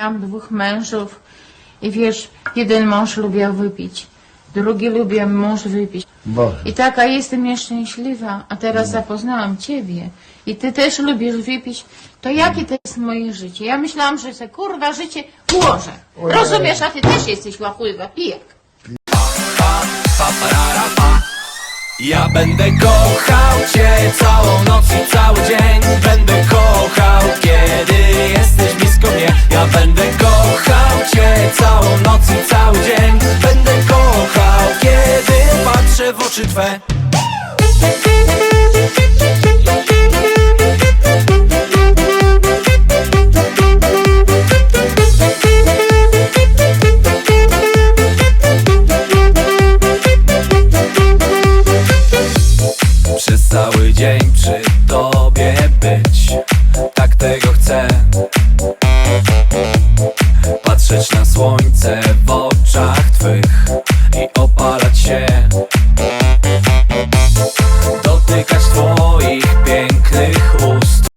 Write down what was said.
Miałam dwóch mężów i wiesz, jeden mąż lubiał wypić, drugi lubił mąż wypić. Boże. I taka jestem nieszczęśliwa, a teraz zapoznałam Ciebie i Ty też lubisz wypić, to jakie to jest moje życie? Ja myślałam, że se kurwa życie ułożę. Ojej. Rozumiesz, a Ty też jesteś łachływa, pijak. Ja będę kochał Cię całą Ja będę kochał Cię całą noc i cały dzień. Będę kochał, kiedy patrzę w oczy Twe. Przez cały dzień przy Tobie Patrzeć na słońce w oczach Twych I opalać się